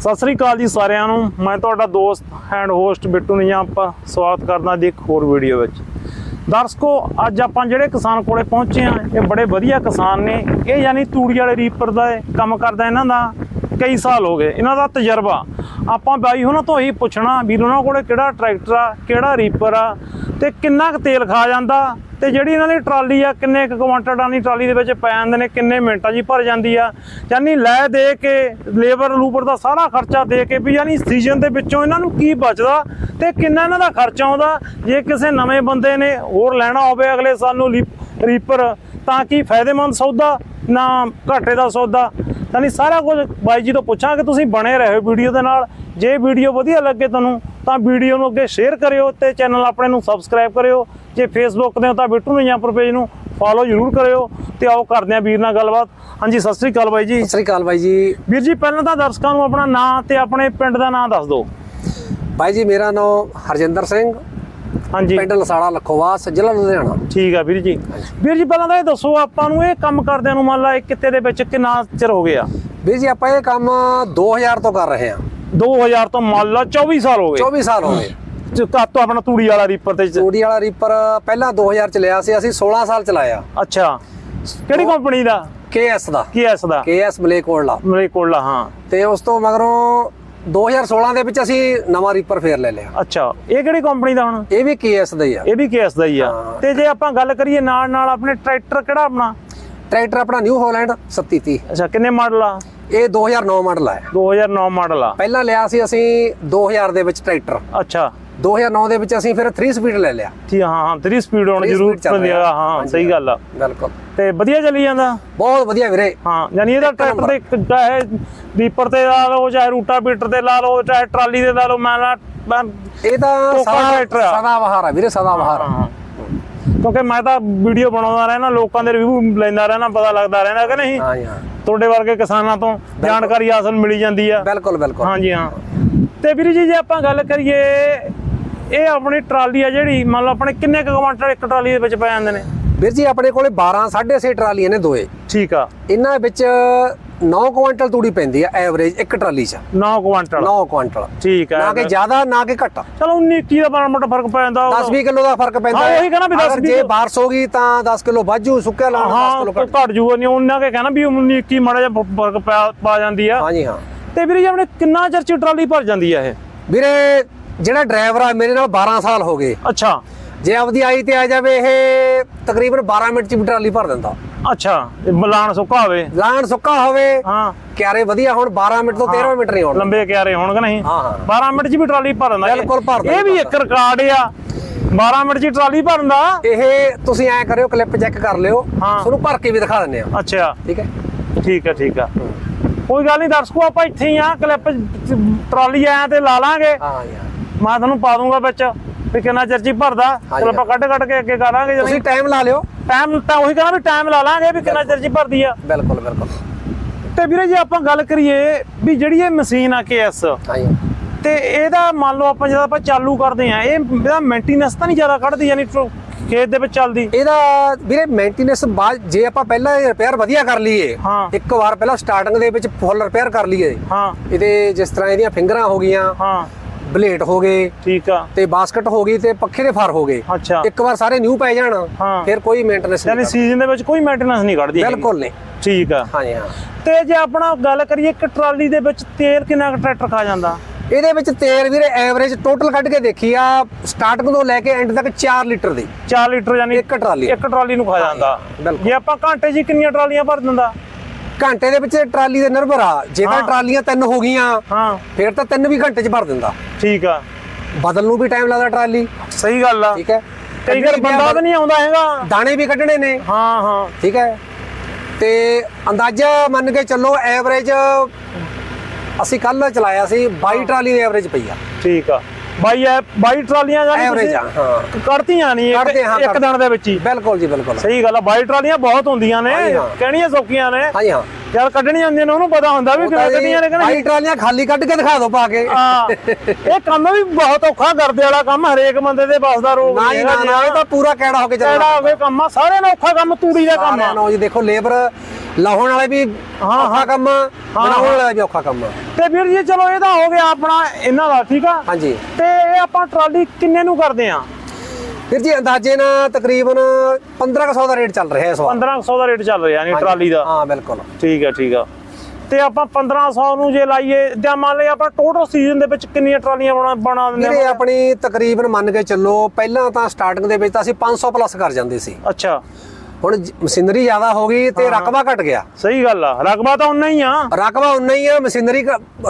ਸਤਿ ਸ੍ਰੀ ਅਕਾਲ ਜੀ ਸਾਰਿਆਂ ਨੂੰ। ਮੈਂ ਤੁਹਾਡਾ ਦੋਸਤ ਐਂਡ ਹੋਸਟ ਬਿੱਟੂ ਨਿਜਾਂਪਾ ਸਵਾਗਤ ਕਰਦਾ ਜੀ ਇੱਕ ਹੋਰ ਵੀਡੀਓ ਵਿੱਚ। ਦਰਸ਼ਕੋ, ਅੱਜ ਆਪਾਂ ਜਿਹੜੇ ਕਿਸਾਨ ਕੋਲੇ ਪਹੁੰਚੇ ਆ ਇਹ ਬੜੇ ਵਧੀਆ ਕਿਸਾਨ ਨੇ। ਇਹ ਯਾਨੀ ਤੂੜੀ ਵਾਲੇ ਰੀਪਰ ਦਾ ਕੰਮ ਕਰਦਾ ਇਹਨਾਂ ਦਾ ਕਈ ਸਾਲ ਹੋ ਗਏ। ਇਹਨਾਂ ਦਾ ਤਜਰਬਾ। ਆਪਾਂ ਬਾਈ ਉਹਨਾਂ ਤੋਂ ਇਹੀ ਪੁੱਛਣਾ ਵੀ ਉਹਨਾਂ ਕੋਲੇ ਕਿਹੜਾ ਟਰੈਕਟਰ ਆ, ਕਿਹੜਾ ਰੀਪਰ ਆ ਤੇ ਕਿੰਨਾ ਕੁ ਤੇਲ ਖਾ ਜਾਂਦਾ ਤੇ ਜਿਹੜੀ ਇਹਨਾਂ ਦੀ ਟਰਾਲੀ ਆ, ਕਿੰਨੇ ਕੁ ਕੁਆਂਟਲ ਦੀ ਟਰਾਲੀ ਦੇ ਵਿੱਚ ਪੈ ਜਾਂਦੇ ਨੇ, ਕਿੰਨੇ ਮਿੰਟਾਂ 'ਚ ਹੀ ਭਰ ਜਾਂਦੀ ਆ। ਯਾਨੀ ਲੈ ਦੇ ਕੇ ਲੇਬਰ ਲੂਬਰ ਦਾ ਸਾਰਾ ਖਰਚਾ ਦੇ ਕੇ ਵੀ ਯਾਨੀ ਸੀਜ਼ਨ ਦੇ ਵਿੱਚੋਂ ਇਹਨਾਂ ਨੂੰ ਕੀ ਬਚਦਾ ਤੇ ਕਿੰਨਾ ਇਹਨਾਂ ਦਾ ਖਰਚਾ ਆਉਂਦਾ, ਜੇ ਕਿਸੇ ਨਵੇਂ ਬੰਦੇ ਨੇ ਹੋਰ ਲੈਣਾ ਹੋਵੇ ਅਗਲੇ ਸਾਲ ਨੂੰ ਲੀਪ- ਰੀਪਰ ਤਾਂ ਕਿ ਫਾਇਦੇਮੰਦ ਸੌਦਾ ਨਾ ਘਾਟੇ ਦਾ ਸੌਦਾ। ਯਾਨੀ ਸਾਰਾ ਕੁਝ ਬਾਈ ਜੀ ਤੋਂ ਪੁੱਛਾਂਗੇ ਤੁਸੀਂ ਬਣੇ ਰਹੋ ਵੀਡੀਓ ਦੇ ਨਾਲ। ਜੇ ਵੀਡੀਓ ਵਧੀਆ ਲੱਗੇ ਤੁਹਾਨੂੰ ਤਾਂ ਵੀਡੀਓ ਨੂੰ ਅੱਗੇ ਸ਼ੇਅਰ ਕਰਿਓ ਤੇ ਚੈਨਲ ਆਪਣੇ ਨੂੰ ਸਬਸਕ੍ਰਾਈਬ ਕਰਿਓ। ਜੇ ਫੇਸਬੁੱਕ ਤੇ ਹੋ ਤਾਂ ਬਿੱਟੂ ਨਿਜਾਂਪੁਰ ਪੇਜ ਨੂੰ ਫੋਲੋ ਜ਼ਰੂਰ ਕਰਿਓ ਤੇ ਆਓ ਕਰਦੇ ਹਾਂ ਵੀਰ ਨਾਲ ਗੱਲਬਾਤ। ਹਾਂਜੀ ਸਤਿ ਸ੍ਰੀ ਅਕਾਲ ਬਾਈ ਜੀ। ਸਤਿ ਸ੍ਰੀ ਅਕਾਲ ਬਾਈ ਜੀ। ਵੀਰ ਜੀ ਪਹਿਲਾਂ ਤਾਂ ਦਰਸ਼ਕਾਂ ਨੂੰ ਆਪਣਾ ਨਾਂ ਤੇ ਆਪਣੇ ਪਿੰਡ ਦਾ ਨਾਂ ਦੱਸ ਦਿਓ। ਬਾਈ ਜੀ ਮੇਰਾ ਨਾਮ ਹਰਜਿੰਦਰ ਸਿੰਘ ਹਾਂਜੀ। ਪਿੰਡ ਲਸਾੜਾ ਲਖੋਵਾਸ ਜ਼ਿਲ੍ਹਾ ਲੁਧਿਆਣਾ। ਠੀਕ ਆ ਵੀਰ ਜੀ। ਵੀਰ ਜੀ ਪਹਿਲਾਂ ਤਾਂ ਇਹ ਦੱਸੋ ਆਪਾਂ ਨੂੰ ਇਹ ਕੰਮ ਕਰਦਿਆਂ ਨੂੰ ਮੰਨ ਲਾ ਇਹ ਕਿੱਤੇ ਦੇ ਵਿੱਚ ਕਿੰਨਾ ਚਿਰ ਹੋ ਗਿਆ? ਵੀਰ ਜੀ ਆਪਾਂ ਇਹ ਕੰਮ 2000 ਤੋਂ ਕਰ ਰਹੇ ਹਾਂ। 2000 ਤੋਂ ਮੰਨ ਲਾ 24 ਸਾਲ ਹੋ ਗਏ। 24 ਸਾਲ ਹੋ ਗਏ। ਕਦ ਤੋਂ ਆਪਣਾ ਤੂੜੀ ਵਾਲਾ ਰੀਪਰ ਤੇ ਤੂੜੀ ਵਾਲਾ ਰੀਪਰ ਪਹਿਲਾਂ 2000 ਚ ਲਿਆ ਸੀ ਅਸੀਂ 16 ਸਾਲ ਚਲਾਇਆ। ਅੱਛਾ। ਕਿਹੜੀ ਕੰਪਨੀ ਦਾ? KS ਦਾ। ਕੀ ਐਸ ਦਾ। KS ਮਲੇਕੋੜਲਾ ਆ, ਹਾਂ। ਤੇ ਉਸ ਤੋਂ ਮਗਰੋਂ 2016 ਦੇ ਵਿੱਚ ਅਸੀਂ ਨਵਾਂ ਰੀਪਰ ਫੇਰ ਲੈ ਲਿਆ। ਅੱਛਾ ਇਹ ਕਿਹੜੀ ਕੰਪਨੀ ਦਾ ਹੁਣ? ਇਹ ਵੀ KS ਦਾ ਹੀ ਆ। ਇਹ ਵੀ ਕੇਸ ਦਾ ਹੀ ਆ। ਤੇ ਜੇ ਆਪਾਂ ਗੱਲ ਕਰੀਏ ਨਾਲ ਨਾਲ ਆਪਣੇ ਟਰੈਕਟਰ ਕਿਹੜਾ ਆਪਣਾ? ਟਰੈਕਟਰ ਆਪਣਾ ਨਿਊ ਹਾਲੈਂਡ 3730 ਅੱਛਾ ਕਿੰਨੇ ਮਾਡਲ ਆ? ਇਹ 2009 ਮਾਡਲ ਹੈ 2009 ਮਾਡਲ ਆ। ਪਹਿਲਾਂ ਲਿਆ ਸੀ ਅਸੀਂ 2000 ਦੇ ਵਿੱਚ ਟਰੈਕਟਰ ਅੱਛਾ। 2009 ਦੇ ਵਿੱਚ ਅਸੀਂ ਫਿਰ 3 ਸਪੀਡ ਲੈ ਲਿਆ। ਜੀ ਹਾਂ ਹਾਂ 3 ਸਪੀਡ ਹੋਣ ਜ਼ਰੂਰ ਪੈਂਦੀ ਆ। ਹਾਂ ਸਹੀ ਗੱਲ ਆ। ਬਿਲਕੁਲ। ਤੇ ਵਧੀਆ ਚੱਲੀ ਜਾਂਦਾ? ਬਹੁਤ ਵਧੀਆ ਵੀਰੇ। ਹਾਂ ਯਾਨੀ ਇਹਦਾ ਟਰੈਕਟਰ ਦੇ ਇੱਕ ਚਾਹੇ ਰੀਪਰ ਤੇ ਲਾ ਲਓ ਚਾਹੇ ਰੂਟਾ ਬੀਟਰ ਤੇ ਲਾ ਲਓ ਚਾਹੇ ਟਰਾਲੀ ਤੇ ਲਾ ਲਓ ਮੈਂ ਨਾ ਇਹ ਤਾਂ ਸਦਾ ਆ। ਸਦਾ ਬਹਾਰ ਆ ਵੀਰੇ ਸਦਾ ਬਹਾਰ ਹਾਂ ਕਿਉਂਕਿ ਮੈਂ ਤਾਂ ਵੀਡੀਓ ਬਣਾਉਂਦਾ ਰਹਿਣਾ ਲੋਕਾਂ ਦੇ ਰਿਵਿਊ ਲੈਂਦਾ ਰਹਿਣਾ ਪਤਾ ਲੱਗਦਾ ਰਹਿਣਾ ਕਿ ਨਹੀਂ? ਹਾਂ ਹਾਂ। ਤੁਹਾਡੇ ਵਰਗੇ ਕਿਸਾਨਾਂ ਤੋਂ ਜਾਣਕਾਰੀ ਹਾਸਲ ਮਿਲੀ ਜਾਂਦੀ ਆ। ਬਿਲਕੁਲ ਬਿਲਕੁਲ। ਹਾਂਜੀ ਹਾਂ। ਤੇ ਵੀਰ ਜੀ ਜੇ ਆਪਾਂ ਗੱਲ ਕਰੀਏ ਇਹ ਆਪਣੀ ਟਰਾਲੀ ਆ ਜਿਹੜੀ ਮੰਨ ਲਓ ਆਪਣੇ ਕਿੰਨੇ ਕੁ ਕੁਆਂਟਲ ਇੱਕ ਟਰਾਲੀ ਦੇ ਵਿੱਚ ਪੈ ਜਾਂਦੇ ਨੇ? ਵੀਰ ਜੀ ਆਪਣੇ ਕੋਲੇ 12 6.5 ਟਰਾਲੀਆਂ ਨੇ ਦੋਏ। ਠੀਕ ਆ। ਇਹਨਾਂ ਵਿੱਚ 9 ਕੁਇੰਟਲ ਤੂੜੀ ਪੈਂਦੀ ਆ ਐਵਰੇਜ ਇੱਕ ਟਰਾਲੀ 'ਚ। 9 ਕੁਆਂਟਲ। 9 ਕੁਇੰਟਲ ਠੀਕ ਆ ਨਾ ਕਿ ਜ਼ਿਆਦਾ ਨਾ ਕਿ ਘੱਟ। ਚਲੋ 19 21 ਦਾ ਬੜਾ ਮੋਟਾ ਫ਼ਰਕ ਪੈ ਜਾਂਦਾ 10 20 ਕਿਲੋ ਦਾ ਫ਼ਰਕ ਪੈਂਦਾ ਹਾਂ, ਹੈ। ਉਹੀ ਕਹਿਣਾ ਵੀ 10 ਅਗਰ 20 ਜੇ ਬਾਰਿਸ਼ ਹੋ ਗਈ ਤਾਂ 10 ਕਿਲੋ ਵਾਜੂ ਸੁੱਕਿਆ ਲਾਉਣਾ 10 ਹਾਂ ਕਿਲੋ ਘੱਟ ਘਟ ਜੂਗਾ ਨਹੀਂ ਉਹਨਾਂ ਕੇ ਕਹਿਣਾ ਵੀ 19 21 ਮਾੜਾ ਜਿਹਾ ਫ਼ਰਕ ਪਾ- ਜਾਂਦੀ ਆ। ਹਾਂ ਜੀ ਹਾਂ। ਤੇ ਵੀਰ ਜੀ ਆਪਣੇ ਕਿੰਨਾ ਚਿਰ ਚ ਟਰਾਲੀ ਭਰ ਜਾਂਦੀ ਆ ਇਹ? ਵੀਰੇ ਜਿਹੜਾ ਡਰਾਈਵਰ ਆ ਮੇਰੇ ਨਾਲ 12 ਸਾਲ ਹੋ ਗਏ। ਅੱਛਾ। ਜੇ ਆਪਦੀ ਆਈ ਤੇ ਆ ਜਾਵੇ ਇਹ ਤਕਰੀਬਨ 12 ਮਿੰਟ 'ਚ ਵੀ ਟਰਾਲੀ ਭਰ ਦਿੰਦਾ। ਅੱਛਾ ਬਲਾਨ ਸੁੱਕਾ ਹੋਵੇ। ਲਾਣ ਸੁੱਕਾ ਹੋਵੇ ਹਾਂ। ਕਿਆਰੇ ਵਧੀਆ ਹੁਣ 12 ਮਿੰਟ ਤੋਂ 13 ਮਿੰਟ ਨਹੀਂ ਆਉਣ ਲੰਬੇ ਕਿਆਰੇ ਹੋਣਗੇ ਨਹੀਂ? ਹਾਂ, ਹਾਂ। 12 ਮਿੰਟ ਚ ਵੀ ਟਰਾਲੀ ਭਰ ਦਿੰਦਾ। ਇਹ- ਬਿਲਕੁਲ ਭਰ ਦਿੰਦਾ, ਇਹ ਵੀ ਇੱਕ ਰਿਕਾਰਡ ਆ। 12 ਮਿੰਟ ਚ ਟਰਾਲੀ ਭਰਨ ਦਾ ਇਹ ਤੁਸੀਂ ਐ ਕਰਿਓ ਕਲਿੱਪ ਚੈੱਕ ਕਰ ਲਿਓ। ਹਾਂ। ਤੁਹਾਨੂੰ ਭਰ ਕੇ ਵੀ ਦਿਖਾ ਦਿੰਦੇ ਆ। ਅੱਛਾ। ਠੀਕ ਹੈ? ਠੀਕ ਆ ਠੀਕ ਆ ਕੋਈ ਗੱਲ ਨਹੀਂ ਦਰਸ਼ਕੋ ਆਪਾਂ ਇੱਥੇ ਹੀ ਆ। ਕਲਿੱਪ ਟਰਾਲੀ ਆਇਆ ਤੇ ਲਾ ਲਾਂਗੇ। ਹਾਂ ਯਾਰ। ਮੈਂ ਤੁਹਾਨੂੰ ਪਾ ਦੂੰਗਾ ਵਿੱਚ ਵੀ ਕਿੰਨਾ ਚਿਰ ਭਰਦਾ। ਹਾਂਜੀ। ਚਲੋ ਆਪਾਂ ਕੱਢ ਕੱਢ ਕੇ ਅੱਗੇ ਕਰਾਂਗੇ ਤੁਸੀਂ ਜਦੋਂ ਟਾਈਮ ਲਾ ਲਿਓ। ਟਾਈਮ ਤਾਂ ਉਹੀ ਕਹਾਂ ਵੀ ਟਾਈਮ ਲਾ ਲਾਂਗੇ ਵੀ ਕਿੰਨਾ ਚਿਰ ਭਰਦੀ ਆ। ਬਿਲਕੁਲ ਬਿਲਕੁਲ। ਤੇ ਵੀਰੇ ਜੇ ਆਪਾਂ ਗੱਲ ਕਰੀਏ ਵੀ ਜਿਹੜੀ ਇਹ ਮਸ਼ੀਨ ਆ ਕੇਐਸ ਹਾਂ ਜੀ ਤੇ ਇਹਦਾ ਮੰਨ ਲਓ ਆਪਾਂ ਜਦੋਂ ਆਪਾਂ ਚਾਲੂ ਕਰਦੇ ਆ ਇਹ ਇਹਦਾ ਮੇਨਟੇਨੈਂਸ ਤਾਂ ਨਹੀਂ ਜ਼ਿਆਦਾ ਕੱਢਦੀ ਯਾਨੀ ਖੇਤ ਦੇ ਵਿੱਚ ਚੱਲਦੀ। ਇਹਦਾ ਵੀਰੇ ਮੇਨਟੇਨੈਂਸ ਬਾਅਦ ਜੇ ਆਪਾਂ ਪਹਿਲਾਂ ਰਿਪੇਅਰ ਵਧੀਆ ਕਰ ਲਈਏ ਹਾਂ। ਇੱਕ ਵਾਰ ਪਹਿਲਾਂ ਸਟਾਰਟਿੰਗ ਦੇ ਵਿੱਚ ਫੁੱਲ ਰਿਪੇਅਰ ਕਰ ਲਈਏ। ਹਾਂ। ਇਹਦੇ ਜਿਸ ਤਰ੍ਹਾਂ ਇਹਦੀਆਂ ਫਿੰਗਰਾਂ ਹੋ ਗਈਆਂ ਹਾਂ। ਬਲੇਡ ਹੋ ਗਏ ਠੀਕ ਆ। ਤੇ ਬਾਸਕਟ ਹੋ ਗਈ ਤੇ ਪੱਖੇ ਦੇ ਫਰ ਹੋ ਗਏ। ਅੱਛਾ। ਇੱਕ ਵਾਰ ਸਾਰੇ ਨਿਊ ਪੈ ਜਾਣ। ਫਿਰ ਕੋਈ ਮੇਨਟੇਨੈਂਸ ਯਾਨੀ ਨਹੀਂ ਸੀਜ਼ਨ ਦੇ ਵਿੱਚ ਕੋਈ ਮੇਨਟੇਨੈਂਸ ਨਹੀਂ ਕੱਢਦੀ। ਬਿਲਕੁਲ ਨਹੀਂ। ਠੀਕ ਆ। ਹਾਂ ਜੀ ਹਾਂ। ਤੇ ਜੇ ਆਪਣਾ ਗੱਲ ਕਰੀਏ ਇੱਕ ਟਰਾਲੀ ਦੇ ਵਿੱਚ ਤੇਲ ਕਿੰਨਾ ਕੁ ਟਰੈਕਟਰ ਖਾ ਜਾਂਦਾ? ਇਹਦੇ ਵਿੱਚ ਤੇਲ ਵੀਰੇ ਐਵਰੇਜ ਟੋਟਲ ਕੱਢ ਕੇ ਦੇਖੀ ਆ ਸਟਾਰਟਿੰਗ ਤੋਂ ਲੈ ਕੇ ਐਂਡ ਤੱਕ 4 ਲੀਟਰ ਦੀ। 4 ਲੀਟਰ ਯਾਨੀ ਇੱਕ ਟਰਾਲੀ। ਇੱਕ ਟਰਾਲੀ ਨੂੰ ਖਾ ਜਾਂਦਾ। ਜੇ ਆਪਾਂ ਘੰਟੇ 'ਚ ਕਿੰਨੀਆਂ ਟਰਾਲੀਆਂ ਭਰ ਦਿੰਦਾ? ਘੰਟੇ ਦੇ ਵਿੱਚ ਟਰਾਲੀ ਦੇ ਨਿਰਭਰ ਆ। ਜੇ ਤਾਂ। ਟਰਾਲੀਆਂ ਤਿੰਨ ਹੋ ਗਈਆਂ ਹਾਂ। ਫਿਰ ਤਾਂ ਤਿੰਨ ਵੀ ਘੰਟੇ 'ਚ ਭਰ ਦਿੰਦਾ। ਠੀਕ ਆ। ਬਦਲ ਨੂੰ ਵੀ ਟਾਈਮ ਲੱਗਦਾ ਟਰਾਲੀ। ਸਹੀ ਗੱਲ ਆ। ਠੀਕ ਹੈ। ਕਈ ਵਾਰ ਬੰਦਾ ਤਾਂ ਨਹੀਂ ਆਉਂਦਾ ਹੈਗਾ। ਦਾਣੇ ਵੀ ਕੱਢਣੇ ਨੇ। ਹਾਂ ਹਾਂ। ਠੀਕ ਹੈ। ਤੇ ਅੰਦਾਜ਼ਾ ਮੰਨ ਕੇ ਚੱਲੋ ਐਵਰੇਜ ਅਸੀਂ ਕੱਲ ਚਲਾਇਆ ਸੀ 22 ਟਰਾਲੀ ਦੀ ਐਵਰੇਜ ਪਈ ਆ। ਠੀਕ ਆ। ਬਾਈ ਐ 22 ਟਰਾਲੀਆਂ ਜਾਨੀ ਐਵਰੇਜ ਹਾਂ। ਕੱਢਤੀਆਂ ਨਹੀਂ ਇੱਕ। ਦਿਨ ਦੇ ਵਿੱਚ ਹੀ। ਬਿਲਕੁਲ ਜੀ ਬਿਲਕੁਲ। ਸਹੀ ਗੱਲ ਆ। 22 ਟਰਾਲੀਆਂ ਬਹੁਤ ਹੁੰਦੀਆਂ ਨੇ। ਕਹਿਣੀਆਂ ਸੌਖੀਆਂ ਨੇ। ਹਾਂਜੀ ਹਾਂ। ਯਾਰ ਕੱਢਣੀਆਂ ਹੁੰਦੀਆਂ ਨੇ ਉਹਨੂੰ ਪਤਾ ਹੁੰਦਾ ਵੀ ਕਿਵੇਂ ਜੀ ਕੱਢੀਆਂ ਨੇ ਕਿ 22 ਨਹੀਂ ਟਰਾਲੀਆਂ ਖਾਲੀ ਕੱਢ ਕੇ ਦਿਖਾ ਦਿਓ ਪਾ ਕੇ। ਹਾਂ ਇਹ ਕੰਮ ਵੀ ਬਹੁਤ ਔਖਾ ਕਰਦੇ ਵਾਲਾ ਕੰਮ ਹਰੇਕ ਬੰਦੇ ਦੇ ਬਸ ਦਾ ਰੋਗ ਨਾ ਹੀ ਨਾ ਨਾ ਇਹ ਤਾਂ ਪੂਰਾ ਕੈੜਾ ਹੋ ਕੇ ਚੱਲਣਾ ਕਿਹੜਾ ਹੋਵੇ ਕੰਮ ਆ ਸਾਰਿਆਂ ਨੂੰ ਔਖਾ ਕੰਮ ਤੂੜੀ ਦਾ ਕੰਮ ਆ। ਨੂੰ ਜੀ ਦੇਖੋ ਲੇਬਰ ਲਾਹੌਣ ਵਾਲੇ ਵੀ ਔਖਾ ਕੰਮ ਆ, ਬਣਾਉਣ ਵਾਲਾ ਵੀ ਔਖਾ ਕੰਮ ਆ। ਤੇ ਵੀਰ ਜੀ ਚਲੋ ਇਹ ਤਾਂ ਹੋ ਗਿਆ ਆਪਣਾ ਇਹਨਾਂ ਦਾ ਠੀਕ ਆ? ਹਾਂਜੀ। ਤੇ ਇਹ ਆਪਾਂ ਟਰਾਲੀ ਕਿੰਨੇ ਨੂੰ ਕਰਦੇ ਆ? ਵੀਰ ਜੀ ਅੰਦਾਜ਼ੇ ਨਾਲ ਤਕਰੀਬਨ 1500 ਦਾ ਰੇਟ ਚੱਲ ਰਿਹਾ ਇਸ ਵਾਰ। 1500 ਦਾ ਰੇਟ ਚੱਲ ਰਿਹਾ ਨਹੀਂ ਟਰਾਲੀ ਦਾ। ਹਾਂ ਬਿਲਕੁਲ। ਠੀਕ ਹੈ ਠੀਕ ਆ। ਤੇ ਆਪਾਂ 1500 ਨੂੰ ਜੇ ਲਾਈਏ ਜਾਂ ਮੰਨ ਲਈਏ ਆਪਾਂ ਟੋਟਲ ਸੀਜ਼ਨ ਦੇ ਵਿੱਚ ਕਿੰਨੀਆਂ ਟਰਾਲੀਆਂ ਬਣਾ ਬਣਾ ਦਿੰਦੇ ਵੀਰੇ ਆ ਆਪਣੀ ਤਕਰੀਬਨ ਮੰਨ ਕੇ ਚੱਲੋ ਪਹਿਲਾਂ ਤਾਂ ਸਟਾਰਟਿੰਗ ਦੇ ਵਿੱਚ ਤਾਂ ਅਸੀਂ 500 ਪਲੱਸ ਕਰ ਜਾਂਦੇ ਸੀ। ਅੱਛਾ। ਹੁਣ ਮਸ਼ੀਨਰੀ ਜ਼ਿਆਦਾ ਹੋ ਗਈ ਤੇ ਰਕਬਾ ਘਟ ਗਿਆ। ਸਹੀ ਗੱਲ ਆ ਰਕਬਾ ਤਾਂ ਉਨਾ ਹੀ ਆ। ਰਕਬਾ ਉਨਾ ਹੀ ਆ ਮਸ਼ੀਨਰੀ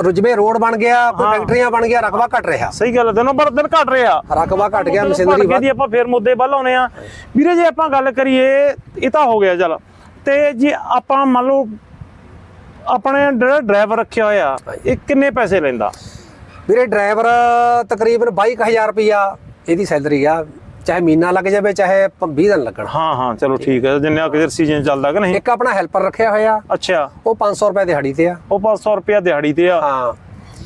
ਰੁਜਵੇ ਰੋਡ ਬਣ ਗਿਆ ਕੋਈ ਫੈਕਟਰੀਆਂ ਬਣ ਗਿਆ ਰਕਬਾ ਘਟ ਰਿਹਾ। ਸਹੀ ਗੱਲ ਦਿਨੋਂ ਪਰ ਦਿਨ ਘਟ ਰਿਹਾ। ਰਕਬਾ ਘਟ ਗਿਆ ਮਸ਼ੀਨਰੀ ਵੱਧ- ਦੀ ਆਪਾਂ ਫੇਰ ਮੁੱਦੇ ਵੱਲ ਆਉਨੇ ਆ। ਵੀਰੇ ਜੇ ਆਪਾਂ ਗੱਲ ਕਰੀਏ ਇਹ ਤਾਂ ਹੋ ਗਿਆ ਚਲ। ਤੇ ਜੇ ਆਪਾਂ ਮੰਨ ਲਓ ਆਪਣੇ ਡਰਾਈਵਰ ਰੱਖਿਆ ਹੋਇਆ ਇਹ ਕਿੰਨੇ ਪੈਸੇ ਲੈਂਦਾ? ਵੀਰੇ ਡਰਾਈਵਰ ਤਕਰੀਬਨ 22000 ਰੁਪਿਆ ਇਹਦੀ ਸੈਲਰੀ ਆ। ਚਾਹੇ ਮਹੀਨਾ ਲੱਗ ਜਾਵੇ ਚਾਹੇ ਪ- 20 ਦਿਨ ਲੱਗਣ। ਹਾਂ ਹਾਂ ਚਲੋ ਠੀਕ। ਹੈ ਜਿੰਨਾ ਕਿ ਸੀਜ਼ਨ ਚੱਲਦਾ ਕਿ ਨਹੀਂ? ਇੱਕ ਆਪਣਾ ਹੈਲਪਰ ਰੱਖਿਆ ਹੋਇਆ। ਅੱਛਾ। ਉਹ 500 ਰੁਪਏ ਦਿਹਾੜੀ ਤੇ ਆ। ਉਹ 500 ਰੁਪਿਆ ਦਿਹਾੜੀ ਤੇ ਆ। ਹਾਂ।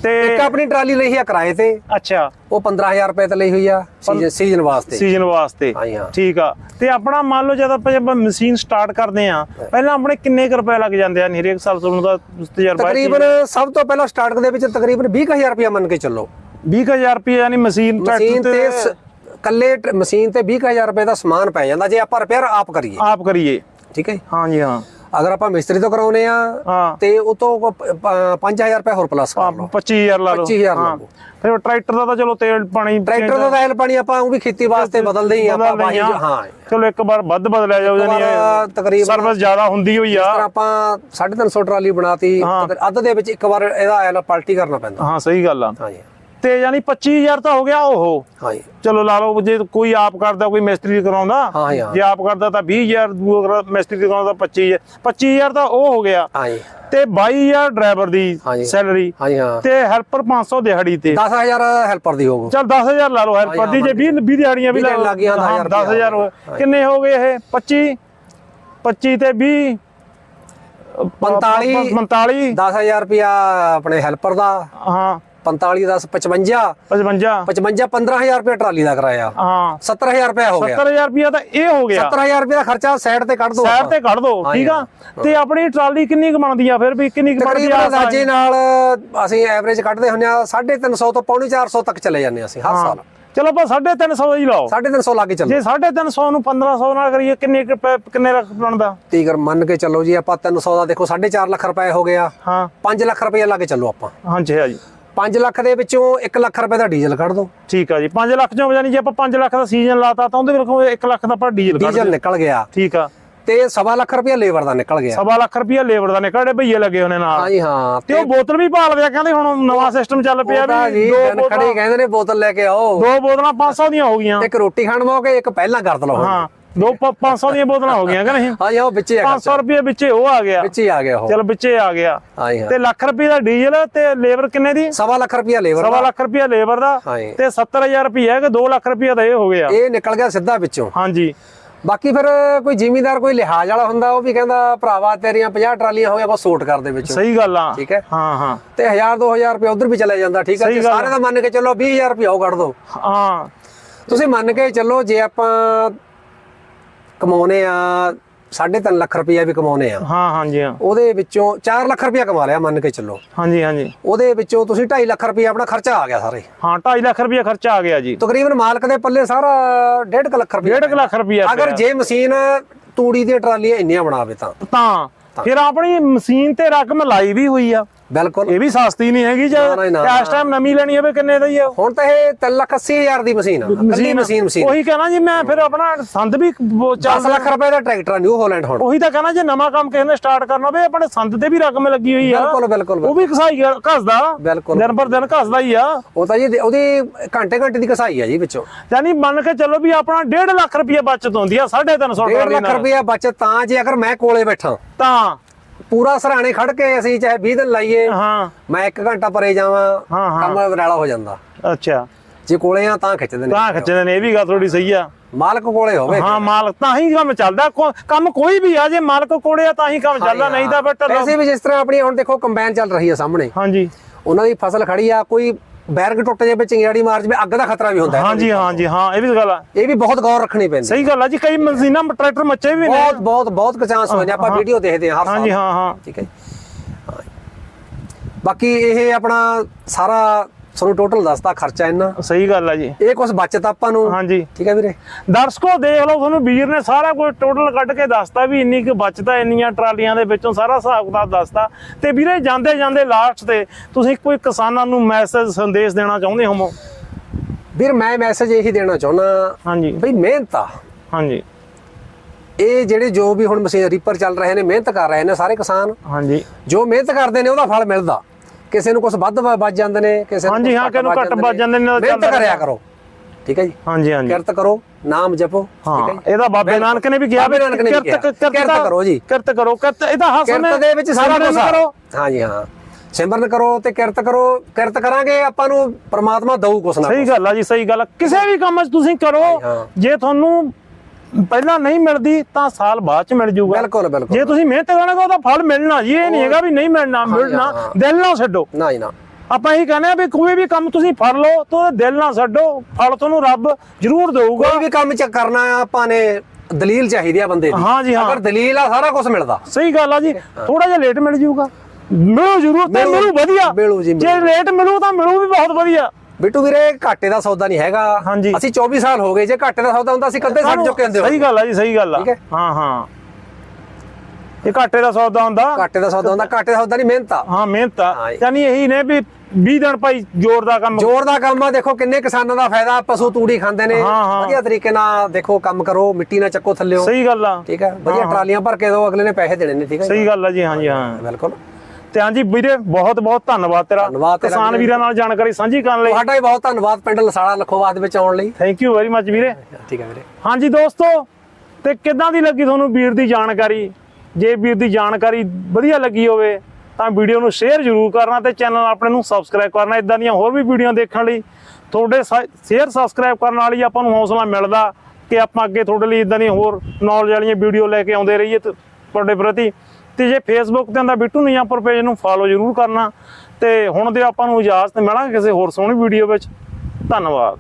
ਤੇ ਇੱਕ ਆਪਣੀ ਟਰਾਲੀ ਲਈ ਆ ਕਿਰਾਏ ਤੇ। ਅੱਛਾ। ਉਹ 15000 ਰੁਪਏ ਤੇ ਲਈ ਹੋਈ ਆ ਸੀਜ਼ਨ ਸੀਜ਼ਨ ਵਾਸਤੇ। ਸੀਜ਼ਨ ਵਾਸਤੇ। ਠੀਕ ਆ। ਤੇ ਆਪਣਾ ਮੰਨ ਲਓ ਜਦ ਆਪਾਂ ਮਸ਼ੀਨ ਸਟਾਰਟ ਕਰਦੇ ਆ ਪਹਿਲਾਂ ਆਪਣੇ ਕਿੰਨੇ ਕੁ ਰੁਪਏ ਲੱਗ ਜਾਂਦੇ ਆ? ਨਹੀਂ ਹਰੇਕ ਸਾਲ ਤੁਹਾਨੂੰ ਦਾ ਤਜਰਬਾ ਤਕਰੀਬਨ ਸਭ ਤੋਂ ਪਹਿਲਾਂ ਸਟਾਰਟਿੰਗ ਦੇ ਵਿੱਚ ਤਕਰੀਬਨ 20000 ਰੁਪਏ ਮੰਨ ਕੇ ਚੱਲੋ। 20000 ਰੁਪਏ ਯਾਨੀ ਮਸ਼ੀਨ ਟਰੈਕਟਰ ਤੇ ਕੱਲੇ ਮਸ਼ੀਨ ਤੇ 20000 ਰੁਪਏ ਦਾ ਸਮਾਨ ਪੈ ਜਾਂਦਾ ਜੇ ਆਪਾਂ ਰਿਪੇਅਰ ਆਪ ਕਰੀਏ। ਆਪ ਕਰੀਏ। ਠੀਕ ਹੈ? ਜੀ? ਹਾਂਜੀ ਹਾਂ। ਅਗਰ ਆਪਾਂ ਮਿਸਤਰੀ ਤੋਂ ਕਰਾਉਨੇ ਆ ਹਾਂ। ਤੇ ਉਹ ਤੋਂ 5000 ਰੁਪਏ ਹੋਰ ਪਲੱਸ ਕਰ ਲਓ। 25000 ਲਾ ਲਓ। 25,000 ਲਾ ਹਾਂ। ਲਓ। ਫਿਰ ਟਰੈਕਟਰ ਦਾ ਤਾਂ ਚਲੋ ਤੇਲ ਪਾਣੀ ਟਰੈਕਟਰ ਦਾ ਤੈਲ ਪਾਣੀ ਆਪਾਂ ਉਹ ਵੀ ਖੇਤੀ ਵਾਸਤੇ ਬਦਲਦੇ ਹੀ ਆਪਾਂ ਵਾਹੀ ਹੀ। ਹਾਂ। ਚਲੋ ਇੱਕ ਵਾਰ ਵੱਧ ਬਦਲਿਆ ਜਾਓ ਜਾਨੀ ਤਕਰੀਬਨ- ਸਰਵਿਸ ਜ਼ਿਆਦਾ ਹੁੰਦੀ ਹੋਈ ਆ। ਆਪਾਂ 350 ਟਰਾਲੀ ਬਣਾਤੀ ਹਾਂ। ਅੱਧ ਦੇ ਵਿੱਚ ਇੱਕ ਵਾਰ ਇਹਦਾ ਆਇਲ ਪਲਟੀ ਕਰਨਾ ਪੈਂਦਾ। ਹਾਂ ਸਹੀ ਗੱਲ ਆ। ਹਾਂਜੀ। ਤੇ ਯਾਨੀ 25000 ਤਾਂ ਹੋ ਗਿਆ ਉਹ। ਹਾਂਜੀ ਚਲੋ ਲਾ ਲਓ ਜੇ ਕੋਈ ਆਪ ਕਰਦਾ ਕੋਈ ਮਿਸਤਰੀ ਕਰਾਉਂਦਾ। ਜੇ ਆਪ ਕਰਦਾ ਤਾਂ 20000 ਦੂਆ ਮਿਸਤਰੀ ਕਰਾਉਂਦਾ 25000 25000 ਤਾਂ ਉਹ ਹੋ ਗਿਆ। ਹਾਂਜੀ ਤੇ 22000 ਡਰਾਈਵਰ ਦੀ। ਸੈਲਰੀ ਤੇ ਹੈਲਪਰ 500 ਦਿਹਾੜੀ ਤੇ। 10000 ਹੈਲਪਰ ਦੀ ਹੋਊ ਚਲ 10000 ਲਾ ਲਓ ਹੈਲਪਰ ਦੀ। ਜੇ 20 20 ਦਿਹਾੜੀਆਂ ਵੀ ਲਾ ਹਾਂ, 10,000 10000 ਹੋਏ। ਕਿੰਨੇ ਹੋ ਗਏ ਇਹ? 25 25 ਤੇ 20 45 45 10000 ਰੁਪਿਆ ਆਪਣੇ ਹੈਲਪਰ ਦਾ। ਹਾਂ। 45 10 55 55 55 15000 ਰੁਪਏ ਟਰਾਲੀ ਦਾ ਕਰਾਇਆ। ਹਾਂ। 70000 ਰੁਪਏ ਹੋ ਗਿਆ। 70000 ਰੁਪਇਆ ਤਾਂ ਇਹ ਹੋ ਗਿਆ। 70000 ਰੁਪਏ ਦਾ ਖਰਚਾ ਸਾਈਡ ਤੇ ਕੱਢ ਦੋ ਸਾਈਡ ਤੇ ਕੱਢ ਦੋ ਠੀਕ ਆ? ਤੇ ਆਪਣੀ ਟਰਾਲੀ ਕਿੰਨੀ ਕੁ ਬਣਦੀ ਆ ਫਿਰ ਵੀ ਕਿੰਨੀ ਕੁ ਬਣਦੀ ਤਕਰੀਬਨ ਆ ਅੰਦਾਜ਼ੇ ਨਾਲ ਅਸੀਂ ਐਵਰੇਜ ਕੱਢਦੇ ਹੁੰਨੇ ਆ 350 ਤੋਂ ਪੌਣੀ 400 ਤੱਕ ਚਲੇ ਜਾਂਦੇ ਅਸੀਂ ਹਰ ਸਾਲ। ਚਲੋ ਆਪਾਂ 350 ਹੀ ਲਾਓ। 350 ਲਾ ਕੇ ਚੱਲੋ। ਜੇ 350 ਨੂੰ 1500 ਨਾਲ ਕਰੀਏ ਕਿੰਨੇ ਰੁਪਏ- ਕਿੰਨੇ ਲੱਖ ਬਣਦਾ? ਤੀਗਰ ਮੰਨ ਕੇ ਚੱਲੋ ਜੀ ਆਪਾਂ 300 ਦਾ ਦੇਖੋ 4.5 ਲੱਖ ਰੁਪਏ ਹੋ ਗਿਆ। ਹਾਂ। 5 ਲੱਖ ਰੁਪਏ ਲਾ ਕੇ ਚੱਲੋ ਆਪਾਂ। ਹਾਂਜੀ ਹਾਂ ਜੀ 5 ਲੱਖ ਦੇ ਵਿੱਚੋਂ 1 ਲੱਖ ਰੁਪਏ ਦਾ ਡੀਜ਼ਲ ਕੱਢ ਦੋ। ਠੀਕ ਆ ਜੀ 5 ਲੱਖ ਚੋਂ ਜਾਨੀ ਜੇ ਆਪਾਂ 5 ਲੱਖ ਦਾ ਸੀਜ਼ਨ ਲਾਤਾ ਤਾਂ ਉਹਦੇ ਵਿੱਚੋਂ 1 ਲੱਖ ਦਾ ਆਪਾਂ ਡੀਜ਼ਲ ਕੱਢ ਡੀਜ਼ਲ ਨਿਕਲ ਗਿਆ। ਠੀਕ ਆ। ਤੇ ਸਵਾ ਲੱਖ ਰੁਪਏ ਲੇਬਰ ਦਾ ਨਿਕਲ ਗਿਆ। ਸਵਾ ਲੱਖ ਰੁਪਇਆ ਲੇਬਰ ਦਾ ਨਿਕਲੜੇ ਭਈਏ ਲੱਗੇ ਹੋਣੇ ਨਾਲ। ਹਾਂਜੀ ਹਾਂ ਤੇ ਉਹ ਬੋਤਲ ਵੀ ਭਾਲਦੇ ਆ ਕਹਿੰਦੇ ਹੁਣ ਨਵਾਂ ਸਿਸਟਮ ਚੱਲ ਪਿਆ ਵੀ ਦੋ ਖੜੇ ਬੋਤਲਾਂ ਕਹਿੰਦੇ ਨੇ ਬੋਤਲ ਲੈ ਕੇ ਆਓ। ਦੋ ਬੋਤਲਾਂ 500 ਦੀਆਂ ਹੋ ਗਈਆਂ। ਇੱਕ ਰੋਟੀ ਖਾਣ ਮੌਕੇ ਇੱਕ ਪਹਿਲਾਂ ਕਰ ਦਲੋ ਹਾਂ। ਦੋ 500 ਦੀਆਂ ਬੋਤਲਾਂ ਹੋ ਗਈਆਂ ਕਿ ਨਹੀਂ? ਹਾਂਜੀ ਉਹ ਵਿੱਚੇ ਆ 500 ਰੁਪਏ ਵਿੱਚੇ ਉਹ ਆ ਗਿਆ। ਵਿੱਚ ਹੀ ਆ ਗਿਆ ਉਹ। ਚਲ ਵਿੱਚੇ ਆ ਗਿਆ। ਹਾਂ ਤੇ ਲੱਖ ਰੁਪਏ ਦਾ ਡੀਜ਼ਲ ਤੇ ਲੇਬਰ ਕਿੰਨੇ ਦੀ? ਸਵਾ ਲੱਖ ਰੁਪਏ ਲੇਬਰ ਸਵਾ ਲੱਖ ਰੁਪਏ ਲੇਬਰ ਦਾ। ਤੇ 70000 ਰੁਪਏ ਹੈ ਕਿ 2 ਲੱਖ ਰੁਪਏ ਦਾ ਇਹ ਹੋ ਗਿਆ। ਇਹ ਨਿਕਲ ਗਿਆ ਸਿੱਧਾ ਵਿੱਚੋਂ। ਹਾਂਜੀ। ਬਾਕੀ ਫਿਰ ਕੋਈ ਜ਼ਿਮੀਂਦਾਰ ਕੋਈ ਲਿਹਾਜ਼ ਵਾਲਾ ਹੁੰਦਾ ਉਹ ਵੀ ਕਹਿੰਦਾ ਭਰਾਵਾ ਤੇਰੀਆਂ 50 ਟਰਾਲੀਆਂ ਹੋ ਗਿਆ ਕੋ ਸੋਟ ਕਰ ਦੇ ਵਿੱਚੋਂ। ਸਹੀ ਗੱਲ ਆ। ਠੀਕ ਹੈ? ਹਾਂ ਹਾਂ। ਤੇ 1000 2000 ਰੁਪਏ ਉਧਰ ਵੀ ਚਲੇ ਜਾਂਦਾ ਠੀਕ ਹੈ? ਜੇ ਸਾਰੇ ਦਾ ਮੰਨ ਕੇ ਚੱਲੋ 20000 ਰੁਪਏ ਉਹ ਕੱਢ ਦੋ। ਹਾਂ। ਤੁਸੀਂ ਮੰਨ ਕੇ ਚੱਲੋ ਜੇ ਆਪਾਂ ਕਮਾਉਨੇ ਆ 3.5 ਲੱਖ ਰੁਪਏ ਵੀ ਕਮਾਉਨੇ ਆ। ਹਾਂ ਹਾਂਜੀ ਹਾਂ। ਉਹਦੇ ਵਿੱਚੋਂ 4 ਲੱਖ ਰੁਪਏ ਕਮਾ ਲਿਆ ਮੰਨ ਕੇ ਚੱਲੋ। ਹਾਂਜੀ ਹਾਂਜੀ। ਉਹਦੇ ਵਿੱਚੋਂ ਤੁਸੀਂ 2.5 ਲੱਖ ਰੁਪਏ ਆਪਣਾ ਖਰਚਾ ਆ ਗਿਆ ਸਾਰੇ। ਹਾਂ 2.5 ਲੱਖ ਰੁਪਏ ਖਰਚਾ ਆ ਗਿਆ ਜੀ। ਤਕਰੀਬਨ ਮਾਲਕ ਦੇ ਪੱਲੇ ਸਾਰਾ 1.5 ਲੱਖ ਰੁਪਏ 1.5 ਲੱਖ ਰੁਪਏ ਅਗਰ ਜੇ ਮਸ਼ੀਨ ਤੂੜੀ ਦੀਆਂ ਟਰਾਲੀਆਂ ਇੰਨੀਆਂ ਬਣਾਵੇ ਤਾਂ ਤਾਂ। ਫਿਰ ਆਪਣੀ ਮਸ਼ੀਨ ਤੇ ਰਕਮ ਲਾਈ ਵੀ ਹੋਈ ਆ। ਬਿਲਕੁਲ। ਇਹ ਵੀ ਸਸਤੀ ਨਹੀਂ ਹੈਗੀ ਜੇ ਇਸ ਟਾਈਮ ਨਵੀਂ ਲੈਣੀ ਹੋਵੇ ਕਿੰਨੇ ਦਾ ਹੀ ਆ ਹੁਣ ਤਾਂ ਇਹ 3 ਲੱਖ 80 ਹਜ਼ਾਰ ਦੀ ਮਸ਼ੀਨ ਆ। ਕੱਲੀ ਮਸ਼ੀਨ ਮਸ਼ੀਨ। ਉਹੀ ਕਹਿਣਾ ਜੀ ਮੈਂ ਫਿਰ ਆਪਣਾ ਸੰਦ ਵੀ ਉਹ ਚੱਲ 10 ਲੱਖ ਰੁਪਏ ਦਾ ਟਰੈਕਟਰ ਨਿਊ ਹਾਲੈਂਡ ਹੁਣ। ਉਹੀ ਤਾਂ ਕਹਿਣਾ ਜੇ ਨਵਾਂ ਕੰਮ ਕਿਸੇ ਨੇ ਸਟਾਰਟ ਕਰਨਾ ਹੋਵੇ ਆਪਣੇ ਸੰਦ ਤੇ ਵੀ ਰਕਮ ਲੱਗੀ ਹੋਈ ਆ। ਬਿਲਕੁਲ ਬਿਲਕੁਲ ਉਹ ਵੀ ਘਸਾਈ ਘਸਦਾ। ਬਿਲਕੁਲ। ਦਿਨ ਪਰ ਦਿਨ ਘਸਦਾ ਹੀ ਆ। ਉਹ ਤਾਂ ਜੀ ਉਹਦੀ ਘੰਟੇ ਘੰਟੇ ਦੀ ਕਸਾਈ ਆ ਜੀ ਵਿੱਚੋਂ। ਯਾਨੀ ਮੰਨ ਕੇ ਚੱਲੋ ਵੀ ਆਪਣਾ 1.5 ਲੱਖ ਰੁਪਏ ਬਚਤ ਹੁੰਦੀ ਆ 350 1.5 ਟਰਾਲੀ ਲੱਖ ਨਾਲ। ਰੁਪਏ ਬਚਤ ਤਾਂ ਜੇ ਅਗਰ ਮੈਂ ਕੋਲੇ ਬੈਠਾ। ਤਾਂ। ਪੂਰਾ ਸਰਾਣੇ ਖੜ ਕੇ ਅਸੀਂ ਚਾਹੇ 20 ਦਿਨ ਲਾਈਏ ਹਾਂ। ਮੈਂ 1 ਘੰਟਾ ਪਰੇ ਜਾਵਾਂ। ਕੰਮ ਵਰਾਲਾ ਹੋ ਜਾਂਦਾ। ਅੱਛਾ। ਜੇ ਕੋਲੇ ਆ ਤਾਂ ਖਿੱਚਦੇ ਨੇ। ਤਾਂ ਖਿੱਚਦੇ ਨੇ ਇਹ ਵੀ ਗੱਲ ਥੋੜੀ ਸਹੀ ਆ। ਮਾਲਕ ਕੋਲੇ ਹੋਵੇ। ਹਾਂ ਮਾਲਕ ਤਾਂ ਹੀ ਕੰਮ ਚੱਲਦਾ। ਕੰਮ ਕੋਈ ਵੀ ਆ ਜੇ ਮਾਲਕ ਕੋਲੇ ਆ ਤਾਂ ਹੀ ਕੰਮ ਚੱਲਦਾ ਨਹੀਂ ਤਾਂ ਢੱਲੋ ਐਸੇ ਵੀ ਜਿਸ ਤਰ੍ਹਾਂ ਆਪਣੀ ਹੁਣ ਦੇਖੋ ਕੰਬਾਈਨ ਚੱਲ ਰਹੀ ਹੈ ਸਾਹਮਣੇ। ਹਾਂਜੀ। ਉਹਨਾਂ ਦੀ ਫਸਲ ਖੜੀ ਆ ਕੋਈ ਬੈਰਗ ਟੁੱਟ ਜਾਵੇ ਚਿੰਗਾੜੀ ਮਾਰ ਜਾਵੇ ਅੱਗ ਦਾ ਖਤਰਾ ਵੀ ਹੁੰਦਾ ਹੈ ਹਾਂਜੀ ਹਾਂਜੀ ਹਾਂ ਇਹ ਵੀ ਗੱਲ ਆ ਇਹ ਵੀ ਬਹੁਤ ਗੌਰ ਰੱਖਣੀ ਪੈਂਦੀ ਸਹੀ ਗੱਲ ਆ ਜੀ ਕਈ ਮਸ਼ੀਨਾਂ ਟਰੈਕਟਰ ਮੱਚੇ ਵੀ ਨੇ ਬਹੁਤ ਬਹੁਤ ਬਹੁਤ ਕਚਾਂਸ ਹੋਏ ਨੇ ਆਪਾਂ ਹਾਂ। ਵੀਡੀਓ ਦੇਖਦੇ ਹਾਂ ਹਰ ਸਾਲ ਹਾਂਜੀ ਹਾਂ ਹਾਂ ਠੀਕ ਹੈ ਜੀ। ਹਾਂ ਜੀ। ਬਾਕੀ ਇਹ ਆਪਣਾ ਸਾਰਾ ਤੁਹਾਨੂੰ ਟੋਟਲ ਦੱਸਤਾ ਖਰਚਾ ਇਹਨਾਂ ਸਹੀ ਗੱਲ ਆ ਜੀ। ਇਹ ਕੁਝ ਬਚਤ ਆਪਾਂ ਨੂੰ। ਹਾਂਜੀ। ਠੀਕ ਹੈ ਵੀਰੇ? ਦਰਸ਼ਕੋ ਦੇਖ ਲਓ ਤੁਹਾਨੂੰ ਵੀਰ ਨੇ ਸਾਰਾ ਕੁਝ ਟੋਟਲ ਕੱਢ ਕੇ ਦੱਸਤਾ ਵੀ ਇੰਨੀ ਕੁ ਬਚਦਾ ਇੰਨੀਆਂ ਟਰਾਲੀਆਂ ਦੇ ਵਿੱਚੋਂ ਸਾਰਾ ਹਿਸਾਬ ਕਿਤਾਬ ਦੱਸਤਾ। ਤੇ ਵੀਰੇ ਜਾਂਦੇ ਜਾਂਦੇ ਲਾਸਟ ਤੇ ਤੁਸੀਂ ਕੋਈ ਕਿਸਾਨਾਂ ਨੂੰ ਮੈਸੇਜ ਸੰਦੇਸ਼ ਦੇਣਾ ਚਾਹੁੰਦੇ ਹੋ ਵੀਰ ਮੈਂ ਮੈਸੇਜ ਇਹੀ ਦੇਣਾ ਚਾਹੁੰਦਾ। ਹਾਂਜੀ। ਬਈ ਮਿਹਨਤ ਆ। ਹਾਂਜੀ। ਇਹ ਜਿਹੜੇ ਜੋ ਵੀ ਹੁਣ ਮਸ਼ੀਨ ਰੀਪਰ ਚੱਲ ਰਹੇ ਨੇ ਮਿਹਨਤ ਕਰ ਰਹੇ ਨੇ ਸਾਰੇ ਕਿਸਾਨ। ਹਾਂਜੀ। ਜੋ ਮਿਹਨਤ ਕਰਦੇ ਨੇ ਉਹਦਾ ਫਲ ਮਿਲਦਾ। ਕਿਸੇ ਨੂੰ ਕੁਝ ਵੱਧ ਵੱਜ ਜਾਂਦੇ ਨੇ ਕਿਸੇ ਨੂੰ ਹਾਂਜੀ, ਹਾਂ, ਕਿਸੇ ਨੂੰ ਘੱਟ ਵੱਜ ਜਾਂਦੇ ਨੇ, ਮਿਹਨਤ ਕਰਿਆ। ਕਰੋ ਠੀਕ ਹੈ ਜੀ? ਹਾਂਜੀ ਹਾਂਜੀ। ਕਿਰਤ ਕਰੋ ਨਾਮ ਜਪੋ ਠੀਕ ਹੈ ਹਾਂ ਜੀ? ਇਹਦਾ ਬਾਬੇ ਨਾਨਕ ਨੇ ਵੀ ਕਿਹਾ ਬਾਬੇ ਨਾਨਕ ਨੇ ਵੀ ਕਿਹਾ, ਕਿਰਤ ਕਰੋ ਜੀ। ਕਿਰਤ ਕਰੋ ਕਿਰਤ ਇਹਦਾ ਹਸਨ ਕਿਰਤ ਦੇ ਵਿੱਚ ਸਾਰਾ ਕੁਝ ਕਰੋ। ਹਾਂਜੀ ਹਾਂ। ਸਿਮਰਨ ਕਰੋ ਤੇ ਕਿਰਤ ਕਰੋ। ਕਿਰਤ ਕਰਾਂਗੇ ਆਪਾਂ ਨੂੰ ਪ੍ਰਮਾਤਮਾ ਦਊ ਕੁਛ ਨਾ ਸਹੀ। ਗੱਲ ਆ ਜੀ ਸਹੀ ਗੱਲ ਕਿਸੇ ਵੀ ਕੰਮ 'ਚ ਤੁਸੀਂ ਕਰੋ। ਜੇ ਤੁਹਾਨੂੰ ਪਹਿਲਾਂ ਨਹੀਂ ਮਿਲਦੀ ਤਾਂ ਸਾਲ ਬਾਅਦ 'ਚ ਮਿਲ ਜਾਊਗਾ ਬਿਲਕੁਲ ਬਿਲਕੁਲ। ਜੇ ਤੁਸੀਂ ਮਿਹਨਤ ਕਰੋਗੇ ਉਹਦਾ ਫਲ ਮਿਲਣਾ ਜੀ ਇਹ ਨਹੀਂ ਹੈਗਾ ਵੀ ਨਹੀਂ ਮਿਲਣਾ ਮਿਲਣਾ। ਦਿਲ ਨਾ ਛੱਡੋ। ਨਾ ਜੀ ਨਾ। ਆਪਾਂ ਇਹੀ ਕਹਿੰਦੇ ਆ ਵੀ ਕੋਈ ਵੀ ਕੰਮ ਤੁਸੀਂ ਫੜ ਲਓ ਤਾਂ ਦਿਲ ਨਾ ਛੱਡੋ ਫਲ ਤੁਹਾਨੂੰ ਰੱਬ ਜ਼ਰੂਰ ਦੇਊਗਾ। ਕੋਈ ਵੀ ਕੰਮ ਚ ਕਰਨਾ ਆ ਆਪਾਂ ਨੇ ਦਲੀਲ ਚਾਹੀਦੀ ਆ ਬੰਦੇ ਦੀ। ਹਾਂ ਜੀ, ਹਾਂ। ਅਗਰ ਦਲੀਲ ਆ ਸਾਰਾ ਕੁਝ ਮਿਲਦਾ। ਸਹੀ ਗੱਲ ਆ ਜੀ ਥੋੜਾ ਜਿਹਾ ਲੇਟ ਮਿਲ ਜਾਊਗਾ ਮਿਲੂ ਜ਼ਰੂਰ ਤੇ ਮਿਲੂ- ਵਧੀਆ। ਜੀ। ਲੇਟ ਮਿਲੂ ਤਾਂ ਮਿਲੂ ਵੀ ਬਹੁਤ ਵਧੀਆ। ਬਿੱਟੂ ਵੀਰੇ ਘਾਟੇ ਦਾ ਸੌਦਾ ਨਹੀਂ ਹੈਗਾ। ਹਾਂਜੀ। ਅਸੀਂ 24 ਸਾਲ ਹੋ ਗਏ ਜੇ ਘਾਟੇ ਦਾ ਸੌਦਾ ਹੁੰਦਾ ਅਸੀਂ ਕਦੇ ਛੱਡ ਚੁੱਕੇ ਹੁੰਦੇ ਸਹੀ ਗੱਲ ਆ ਜੀ ਸਹੀ ਗੱਲ ਆ। ਠੀਕ ਹੈ। ਹਾਂ ਹਾਂ। ਇਹ ਘਾਟੇ ਦਾ ਸੌਦਾ ਹੁੰਦਾ ਘਾਟੇ ਦਾ ਸੌਦਾ ਹੁੰਦਾ ਘਾਟੇ ਦਾ ਸੌਦਾ ਨਹੀਂ ਮਿਹਨਤ ਆ। ਹਾਂ ਮਿਹਨਤ ਆ। ਹਾਂ ਜੀ। ਯਾਨੀ ਇਹੀ ਨੇ ਵੀ 20 ਦਿਨ ਭਾਈ ਜ਼ੋਰ ਦਾ ਕੰਮ ਜ਼ੋਰ ਦਾ ਕੰਮ ਆ ਦੇਖੋ ਕਿੰਨੇ ਕਿਸਾਨਾਂ ਦਾ ਫਾਇਦਾ ਪਸ਼ੂ ਤੂੜੀ ਖਾਂਦੇ ਨੇ। ਹਾਂ, ਹਾਂ। ਵਧੀਆ ਤਰੀਕੇ ਨਾਲ ਦੇਖੋ ਕੰਮ ਕਰੋ ਮਿੱਟੀ ਨਾ ਚੱਕੋ ਥੱਲਿਓ। ਸਹੀ ਗੱਲ ਆ। ਠੀਕ ਹੈ? ਵਧੀਆ ਟਰਾਲੀਆਂ ਭਰ ਕੇ ਦਿਓ ਅਗਲੇ ਨੇ ਪੈਸੇ ਦੇਣੇ ਨੇ ਠੀਕ ਹੈ ਜੀ? ਸਹੀ ਗੱਲ ਆ ਜੀ ਹਾਂ ਜੀ ਹਾਂ। ਬਿਲਕੁਲ। ਤੇ ਹਾਂਜੀ ਵੀਰੇ ਬਹੁਤ ਬਹੁਤ ਧੰਨਵਾਦ ਤੇਰਾ। ਕਿਸਾਨ ਵੀਰੇ। ਨਾਲ ਜਾਣਕਾਰੀ ਸਾਂਝੀ ਕਰਨ ਲਈ। ਤੁਹਾਡਾ ਵੀ ਬਹੁਤ ਧੰਨਵਾਦ ਪਿੰਡ ਲਸਾੜਾ ਲਖੋਵਾਦ ਵਿੱਚ ਆਉਣ ਲਈ। ਥੈਂਕ ਯੂ ਵੈਰੀ ਮੱਚ ਵੀਰੇ। ਠੀਕ ਹੈ ਵੀਰੇ। ਹਾਂਜੀ ਦੋਸਤੋ ਤੇ ਕਿੱਦਾਂ ਦੀ ਲੱਗੀ ਤੁਹਾਨੂੰ ਵੀਰ ਦੀ ਜਾਣਕਾਰੀ? ਜੇ ਵੀਰ ਦੀ ਜਾਣਕਾਰੀ ਵਧੀਆ ਲੱਗੀ ਹੋਵੇ ਤਾਂ ਵੀਡੀਓ ਨੂੰ ਸ਼ੇਅਰ ਜ਼ਰੂਰ ਕਰਨਾ ਤੇ ਚੈਨਲ ਆਪਣੇ ਨੂੰ ਸਬਸਕ੍ਰਾਈਬ ਕਰਨਾ ਇਦਾਂ ਦੀਆਂ ਹੋਰ ਵੀ ਵੀਡੀਓ ਦੇਖਣ ਲਈ। ਤੁਹਾਡੇ ਸ਼ੇਅਰ ਸਬਸਕ੍ਰਾਈਬ ਕਰਨ ਨਾਲ ਹੀ ਆਪਾਂ ਨੂੰ ਹੌਸਲਾ ਮਿਲਦਾ ਕਿ ਆਪਾਂ ਅੱਗੇ ਤੁਹਾਡੇ ਲਈ ਇਦਾਂ ਦੀਆਂ ਹੋਰ ਨੌਲੇਜ ਵਾਲੀਆਂ ਵੀਡੀਓ ਲੈ ਕੇ ਆਉਂਦੇ ਰਹੀਏ ਤੁਹਾਡੇ ਪ੍ਰਤੀ। ਤੇ ਜੇ ਫੇਸਬੁੱਕ ਤੇ ਆਂਦਾ ਬਿੱਟੂ ਨਿਆਂਪੁਰ ਪੇਜ ਨੂੰ ਫਾਲੋ ਜ਼ਰੂਰ ਕਰਨਾ ਤੇ ਹੁਣ ਦੇ ਆਪਾਂ ਨੂੰ ਇਜਾਜ਼ਤ ਮਿਲਾਂਗੇ ਕਿਸੇ ਹੋਰ ਸੋਹਣੀ ਵੀਡੀਓ ਵਿੱਚ। ਧੰਨਵਾਦ।